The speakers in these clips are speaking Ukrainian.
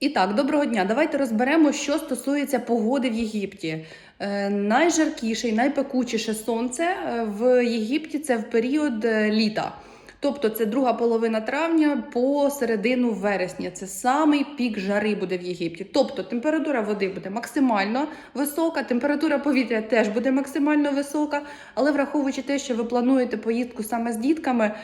І так, доброго дня. Давайте розберемо, що стосується погоди в Єгипті. Е, найжаркіше і найпекучіше сонце е, в Єгипті це в період е, літа. Тобто це друга половина травня по середину вересня. Це самий пік жари буде в Єгипті. Тобто температура води буде максимально висока, температура повітря теж буде максимально висока. Але враховуючи те, що ви плануєте поїздку саме з дітками,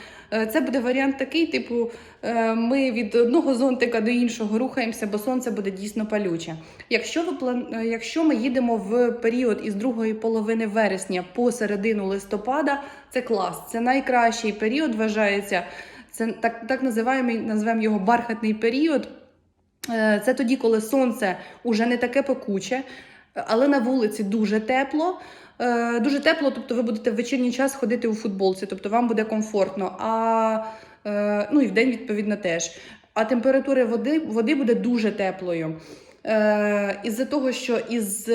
це буде варіант такий, типу, е, ми від одного зонтика до іншого рухаємося, бо сонце буде дійсно палюче. Якщо ви план... е, якщо ми їдемо в період із другої половини вересня по середину листопада, це клас. Це найкращий період вважається. Це так, так називаємо, називаємо його бархатний період. Е, Це тоді, коли сонце уже не таке пекуче, але на вулиці дуже тепло. Е, Дуже тепло, тобто ви будете в вечірній час ходити у футболці, тобто вам буде комфортно. А е, ну і вдень, відповідно, теж. А температура води, води буде дуже теплою. Е, Із-за того, що із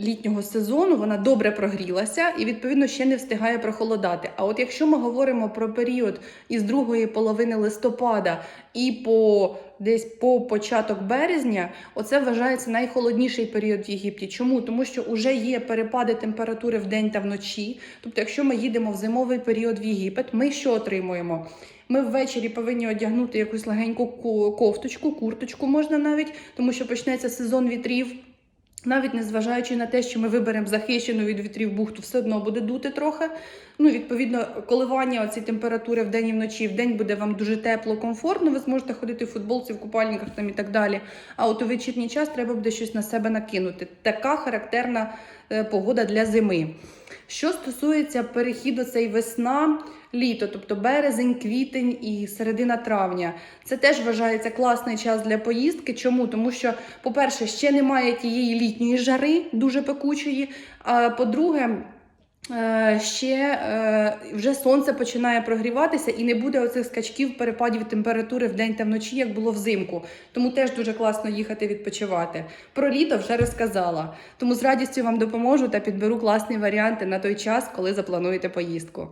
літнього сезону вона добре прогрілася і, відповідно, ще не встигає прохолодати. А от якщо ми говоримо про період із другої половини листопада і по десь по початок березня, оце вважається найхолодніший період в Єгипті. Чому? Тому що вже є перепади температури в та вночі. Тобто, якщо ми їдемо в зимовий період в Єгипет, ми що отримуємо? Ми ввечері повинні одягнути якусь легеньку ку- кофточку, курточку можна навіть, тому що почнеться сезон вітрів. Навіть незважаючи на те, що ми виберемо захищену від вітрів бухту, все одно буде дути трохи. Ну, відповідно, коливання оці температури в і вночі. В день буде вам дуже тепло, комфортно. Ви зможете ходити в футболці, в купальниках там і так далі. А от у вечірній час треба буде щось на себе накинути. Така характерна е, погода для зими. Що стосується перехіду цей весна, літо, тобто березень, квітень і середина травня, це теж вважається класний час для поїздки. Чому? Тому що, по-перше, ще немає тієї літньої жари, дуже пекучої. А по-друге, ще е, вже сонце починає прогріватися і не буде оцих скачків перепадів температури вдень та вночі, як було взимку. Тому теж дуже класно їхати відпочивати. Про літо вже розказала. Тому з радістю вам допоможу та підберу класні варіанти на той час, коли заплануєте поїздку.